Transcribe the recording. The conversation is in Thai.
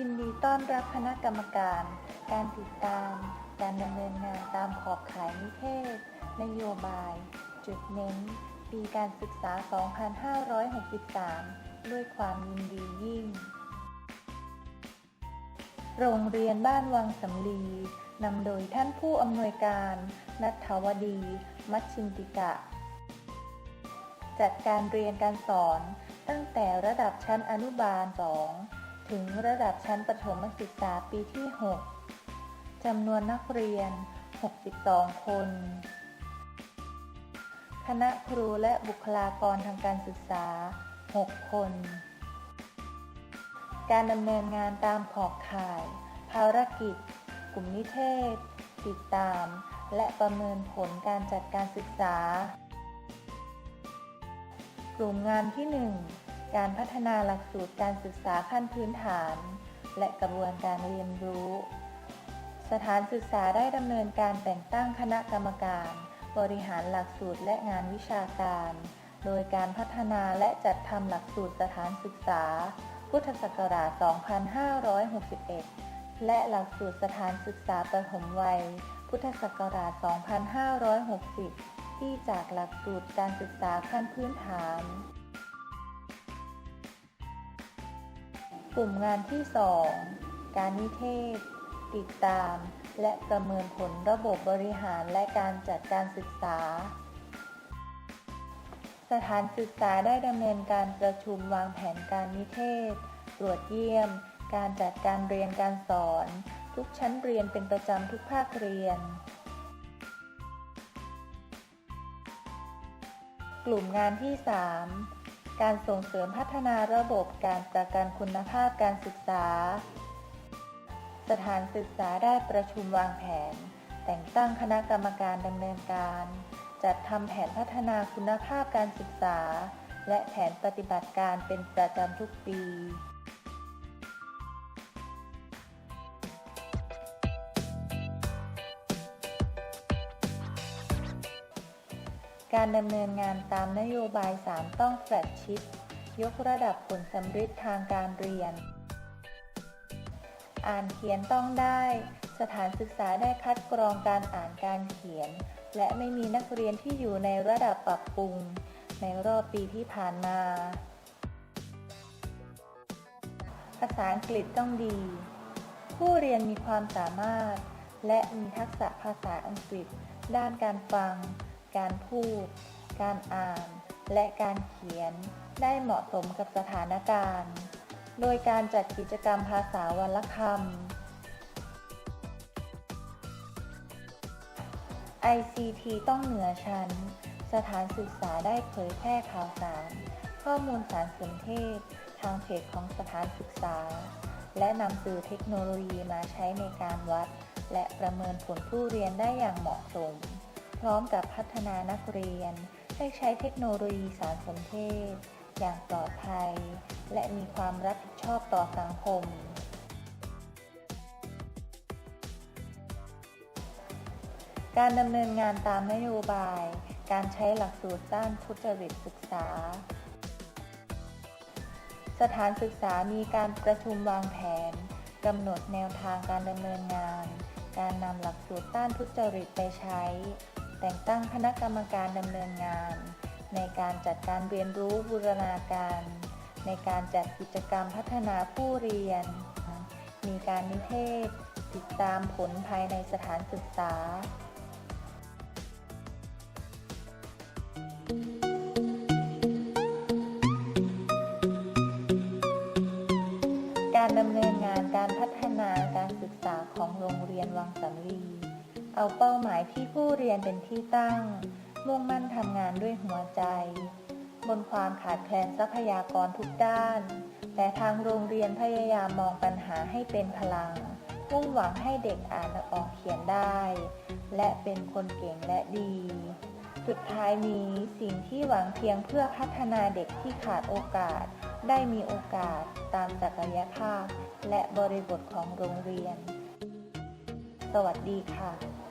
ยินดีต้อนรับคณะกรรมการ การติดตาม การดำเนินงานตามขอบข่ายนิเทศ นโยบาย จุดเน้น ปีการศึกษา 2563 ด้วยความยินดียิ่ง โรงเรียนบ้านวังสำลี นำโดยท่านผู้อำนวยการ นัทวดี มัชชินติกะ จัดการเรียนการสอนตั้งแต่ระดับชั้นอนุบาล 2 ถึงระดับชั้นประถมศึกษาปีที่ 6 จำนวนนักเรียน 62 คน คณะครูและบุคลากรทางการศึกษา 6 คน การดำเนินงานตามขอบข่าย ภารกิจ กลุ่มนิเทศ ติดตาม และประเมินผลการจัดการศึกษา กลุ่มงานที่ 1 การพัฒนาหลักสูตรการศึกษาขั้นพื้นฐาน และกระบวนการเรียนรู้ สถานศึกษาได้ดำเนินการแต่งตั้งคณะกรรมการ บริหารหลักสูตรและงานวิชาการ โดยการพัฒนาและจัดทำหลักสูตรสถานศึกษา พุทธศักราช 2561 และหลักสูตรสถานศึกษาประถมวัย พุทธศักราช 2560 ที่จากหลักสูตรการศึกษาขั้นพื้นฐาน กลุ่มงานที่ 2 การนิเทศ ติดตาม และประเมินผลระบบบริหารและการจัดการศึกษา สถานศึกษาได้ดำเนินการประชุมวางแผนการนิเทศ ตรวจเยี่ยม การจัดการเรียนการสอน ทุกชั้นเรียนเป็นประจำทุกภาคเรียน กลุ่มงานที่ 3 การส่งเสริมพัฒนาระบบการประกันคุณภาพการศึกษา สถานศึกษาได้ประชุมวางแผน แต่งตั้งคณะกรรมการดำเนินการ จัดทำแผนพัฒนาคุณภาพการศึกษา และแผนปฏิบัติการเป็นประจำทุกปี การดำเนินงานตามนโยบาย 3 ต้องแฟลตชิพยกระดับผลสำฤทธิ์ทางการเรียน อ่านเขียนต้องได้ สถานศึกษาได้คัดกรองการอ่านการเขียน และไม่มีนักเรียนที่อยู่ในระดับปรับปรุง ในรอบปีที่ผ่านมา ภาษาอังกฤษต้องดี ผู้เรียนมีความสามารถ และมีทักษะภาษาอังกฤษ ด้านการฟัง การพูด การอ่าน และการเขียนได้เหมาะสมกับสถานการณ์ โดยการจัดกิจกรรมภาษาวันละคำ ICT ต้องเหนือชั้น สถานศึกษาได้เผยแพร่ข่าวสาร ข้อมูลสารสนเทศ ทางเพจของสถานศึกษา และนำสื่อเทคโนโลยีมาใช้ในการวัด และประเมินผลผู้เรียนได้อย่างเหมาะสม ร้อมกับพัฒนานักเรียน ให้ใช้เทคโนโลยีสารสนเทศ อย่างปลอดภัย และมีความรับผิดชอบต่อสังคม การดำเนินงานตามนโยบาย การใช้หลักสูตรด้านทุจริตศึกษา สถานศึกษามีการประชุมวางแผนกำหนดแนวทางการดำเนินงาน การนำหลักสูตรต้านทุจริตไปใช้ แต่งตั้งคณะกรรมการดำเนินงาน ในการจัดการเรียนรู้บูรณาการ ในการจัดกิจกรรมพัฒนาผู้เรียน มีการนิเทศ ติดตามผลภายในสถานศึกษาการดำเนินงานการพัฒนาการศึกษาของโรงเรียนวังสำลี เอาเป้าหมายที่ผู้เรียนเป็นที่ตั้ง มุ่งมั่นทำงานด้วยหัวใจ บนความขาดแคลนทรัพยากรทุกด้าน แต่ทางโรงเรียนพยายามมองปัญหาให้เป็นพลังมุ่งหวังให้เด็กอ่านออกเขียนได้ และเป็นคนเก่งและดี สุดท้ายนี้สิ่งที่หวังเพียงเพื่อพัฒนาเด็กที่ขาดโอกาส ได้มีโอกาสตามศักยภาพ และบริบทของโรงเรียน สวัสดีค่ะ